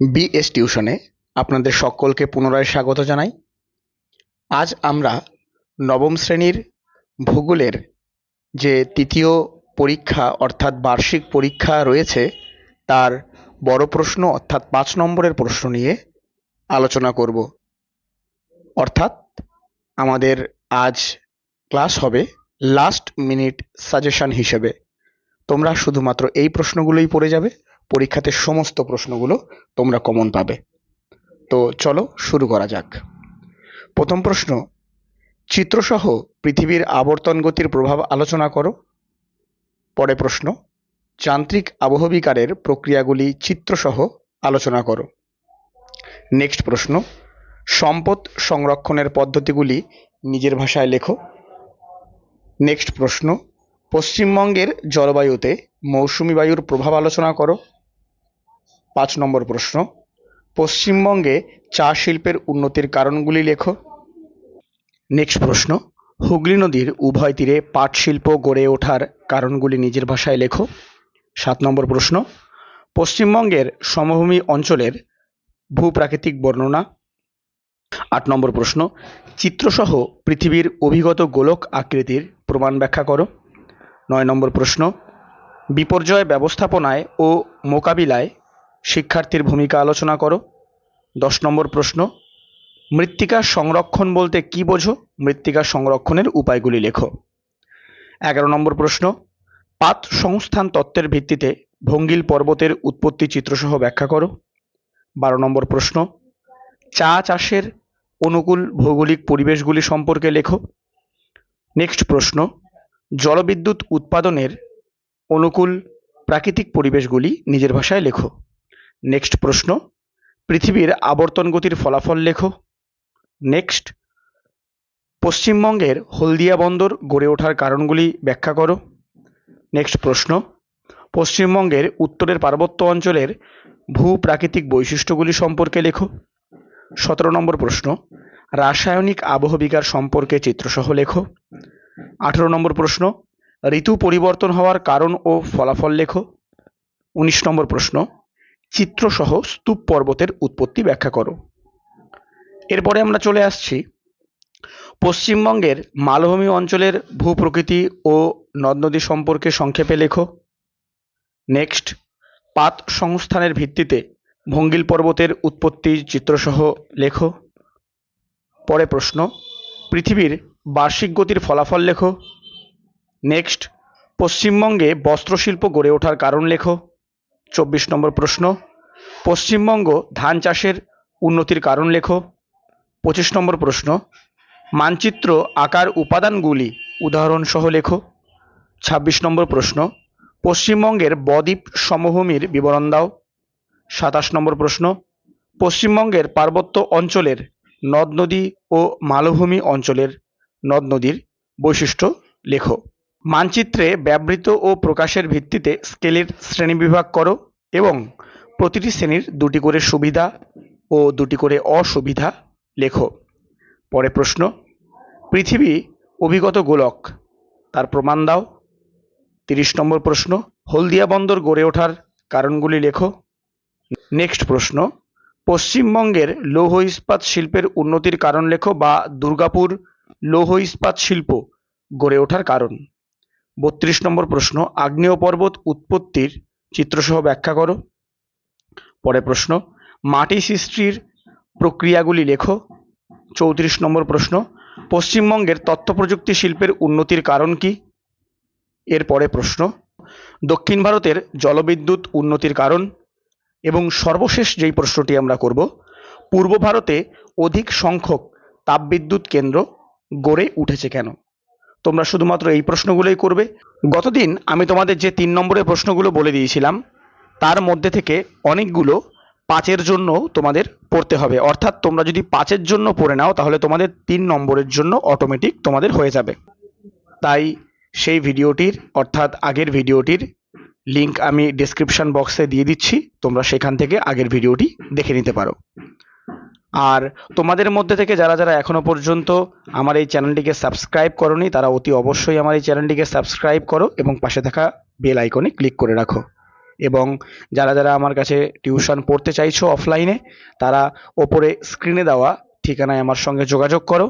BS টিউশনে আপনাদের সকলকে পুনরায় স্বাগত জানাই। আজ আমরা নবম শ্রেণির ভূগোলের যে তৃতীয় পরীক্ষা অর্থাৎ বার্ষিক পরীক্ষা রয়েছে, তার বড় প্রশ্ন অর্থাৎ পাঁচ নম্বরের প্রশ্ন নিয়ে আলোচনা করব। অর্থাৎ আমাদের আজ ক্লাস হবে লাস্ট মিনিট সাজেশন হিসেবে। তোমরা শুধুমাত্র এই প্রশ্নগুলোই পড়ে যাবে। পরীক্ষাতে সমস্ত প্রশ্নগুলো তোমরা কমন পাবে। তো চলো শুরু করা যাক। প্রথম প্রশ্ন, চিত্রসহ পৃথিবীর আবর্তন গতির প্রভাব আলোচনা করো। পরে প্রশ্ন, যান্ত্রিক আবহবিকারের প্রক্রিয়াগুলি চিত্রসহ আলোচনা করো। নেক্সট প্রশ্ন, সম্পদ সংরক্ষণের পদ্ধতিগুলি নিজের ভাষায় লেখো। নেক্সট প্রশ্ন, পশ্চিমবঙ্গের জলবায়ুতে মৌসুমি বায়ুর প্রভাব আলোচনা করো। পাঁচ নম্বর প্রশ্ন। পশ্চিমবঙ্গে চা শিল্পের উন্নতির কারণগুলি লেখো। নেক্সট প্রশ্ন, হুগলি নদীর উভয় তীরে পাট শিল্প গড়ে ওঠার কারণগুলি নিজের ভাষায় লেখো। সাত নম্বর প্রশ্ন, পশ্চিমবঙ্গের সমভূমি অঞ্চলের ভূপ্রাকৃতিক বর্ণনা। আট নম্বর প্রশ্ন, চিত্রসহ পৃথিবীর অভিগত গোলক আকৃতির প্রমাণ ব্যাখ্যা করো। নয় নম্বর প্রশ্ন, বিপর্যয় ব্যবস্থাপনায় ও মোকাবিলায় শিক্ষার্থীর ভূমিকা আলোচনা করো। দশ নম্বর প্রশ্ন মৃত্তিকা সংরক্ষণ বলতে কী বোঝো? মৃত্তিকা সংরক্ষণের উপায়গুলি লেখো। এগারো নম্বর প্রশ্ন, পাত সংস্থান তত্ত্বের ভিত্তিতে ভঙ্গিল পর্বতের উৎপত্তি চিত্রসহ ব্যাখ্যা করো। বারো নম্বর প্রশ্ন, চা চাষের অনুকূল ভৌগোলিক পরিবেশগুলি সম্পর্কে লেখো। নেক্সট প্রশ্ন, জলবিদ্যুৎ উৎপাদনের অনুকূল প্রাকৃতিক পরিবেশগুলি নিজের ভাষায় লেখো। নেক্সট প্রশ্ন, পৃথিবীর আবর্তন গতির ফলাফল লেখো। নেক্সট পশ্চিমবঙ্গের হলদিয়া বন্দর গড়ে ওঠার কারণগুলি ব্যাখ্যা করো। নেক্সট প্রশ্ন, পশ্চিমবঙ্গের উত্তরের পার্বত্য অঞ্চলের ভূ প্রাকৃতিক বৈশিষ্ট্যগুলি সম্পর্কে লেখো। সতেরো নম্বর প্রশ্ন, রাসায়নিক আবহবিকার সম্পর্কে চিত্রসহ লেখো। আঠেরো নম্বর প্রশ্ন, ঋতু পরিবর্তন হওয়ার কারণ ও ফলাফল লেখো। উনিশ নম্বর প্রশ্ন চিত্রসহ স্তূপ পর্বতের উৎপত্তি ব্যাখ্যা করো। এরপরে আমরা চলে আসছি পশ্চিমবঙ্গের মালভূমি অঞ্চলের ভূপ্রকৃতি ও নদ নদী সম্পর্কে সংক্ষেপে লেখো। নেক্সট, পাত সংস্থানের ভিত্তিতে ভঙ্গিল পর্বতের উৎপত্তি চিত্রসহ লেখো। পরে প্রশ্ন, পৃথিবীর বার্ষিক গতির ফলাফল লেখো। নেক্সট, পশ্চিমবঙ্গে বস্ত্রশিল্প গড়ে ওঠার কারণ লেখো। চব্বিশ নম্বর প্রশ্ন, পশ্চিমবঙ্গ ধান চাষের উন্নতির কারণ লেখো। পঁচিশ নম্বর প্রশ্ন, মানচিত্র আকার উপাদানগুলি উদাহরণসহ লেখো। ছাব্বিশ নম্বর প্রশ্ন, পশ্চিমবঙ্গের বদ্বীপ সমভূমির বিবরণ দাও। সাতাশ নম্বর প্রশ্ন, পশ্চিমবঙ্গের পার্বত্য অঞ্চলের নদ নদী ও মালভূমি অঞ্চলের নদ নদীর বৈশিষ্ট্য লেখো। মানচিত্রে ব্যবহৃত ও প্রকাশের ভিত্তিতে স্কেলের শ্রেণীবিভাগ করো এবং প্রতিটি শ্রেণির দুটি করে সুবিধা ও দুটি করে অসুবিধা লেখো। পরে প্রশ্ন, পৃথিবী অভিগত গোলক, তার প্রমাণ দাও। তিরিশ নম্বর প্রশ্ন, হলদিয়া বন্দর গড়ে ওঠার কারণগুলি লেখো। নেক্সট প্রশ্ন, পশ্চিমবঙ্গের লৌহ ইস্পাত শিল্পের উন্নতির কারণ লেখো বা দুর্গাপুর লৌহ ইস্পাত শিল্প গড়ে ওঠার কারণ। বত্রিশ নম্বর প্রশ্ন আগ্নেয় পর্বত উৎপত্তির চিত্রসহ ব্যাখ্যা করো। পরে প্রশ্ন, মাটি সৃষ্টির প্রক্রিয়াগুলি লেখো। চৌত্রিশ নম্বর প্রশ্ন, পশ্চিমবঙ্গের তথ্য প্রযুক্তি শিল্পের উন্নতির কারণ কি? এর পরে প্রশ্ন, দক্ষিণ ভারতের জলবিদ্যুৎ উন্নতির কারণ এবং সর্বশেষ যেই প্রশ্নটি আমরা করব, পূর্ব ভারতে অধিক সংখ্যক তাপবিদ্যুৎ কেন্দ্র গড়ে উঠেছে কেন? তোমরা শুধুমাত্র এই প্রশ্নগুলোই করবে। গতদিন আমি তোমাদের যে তিন নম্বরের প্রশ্নগুলো বলে দিয়েছিলাম, তার মধ্যে থেকে অনেকগুলো পাঁচের জন্য তোমাদের পড়তে হবে। অর্থাৎ তোমরা যদি পাঁচের জন্য পড়ে নাও, তাহলে তোমাদের তিন নম্বরের জন্য অটোমেটিক তোমাদের হয়ে যাবে। তাই সেই ভিডিওটির, অর্থাৎ আগের ভিডিওটির লিংক আমি ডেসক্রিপশন বক্সে দিয়ে দিচ্ছি। তোমরা সেখান থেকে আগের ভিডিওটি দেখে নিতে পারো। আর তোমাদের মধ্যে থেকে যারা যারা এখনও পর্যন্ত আমার এই চ্যানেলটিকে সাবস্ক্রাইব করনি, তারা অতি অবশ্যই আমার এই চ্যানেলটিকে সাবস্ক্রাইব করো এবং পাশে থাকা বেল আইকনে ক্লিক করে রাখো। এবং যারা যারা আমার কাছে টিউশন পড়তে চাইছো অফলাইনে, তারা ওপরে স্ক্রিনে দেওয়া ঠিকানায় আমার সঙ্গে যোগাযোগ করো।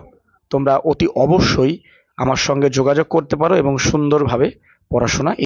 তোমরা অতি অবশ্যই আমার সঙ্গে যোগাযোগ করতে পারো এবং সুন্দরভাবে পড়াশোনা